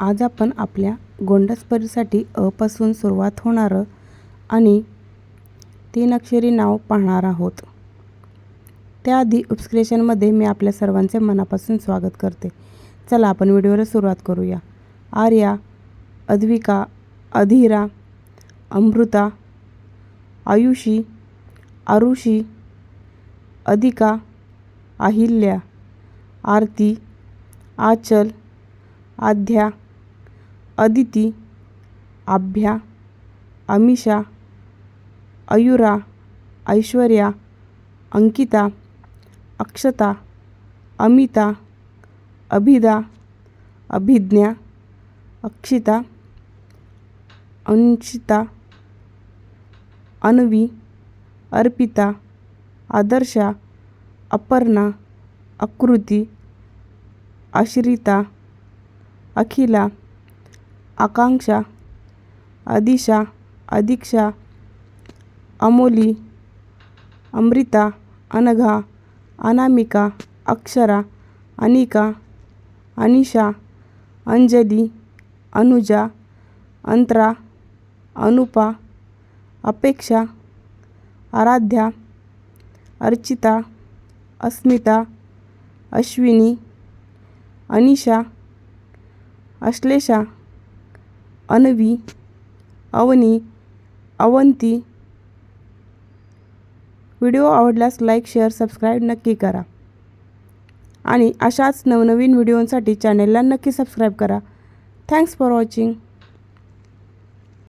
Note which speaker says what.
Speaker 1: आज आपण आपल्या गोंडसपरीसाठी अपासून सुरुवात होणारं आणि तीन अक्षरी नाव पाहणार आहोत. त्याआधी उपस्क्रेशनमध्ये मी आपल्या सर्वांचे मनापासून स्वागत करते. चला आपण व्हिडिओला सुरुवात करूया. आर्या अद्विका अधीरा अमृता आयुषी आरुषी अधिका अहिल्या आरती आचल आध्या अदिती आभ्या अमिषा अयुरा ऐश्वर्या अंकिता अक्षता अमिता अभिदा अभिज्ञा अक्षिता अंशिता अन्वी अर्पिता आदर्शा अपर्णा आकृती आश्रिता अखिला आकांक्षा अदिशा अदीक्षा अमोली अमृता अनघा अनामिका अक्षरा अनिका अनिशा अंजली अनुजा अंतरा अनुपा अपेक्षा आराध्या अर्चिता अस्मिता अश्विनी अनिशा अश्लेषा अन्वी अवनी अवंती व्हिडिओ आवडल्यास लाईक शेअर सबस्क्राईब नक्की करा आणि अशाच नवनवीन व्हिडिओंसाठी चॅनेलला नक्की सबस्क्राईब करा. Thanks for watching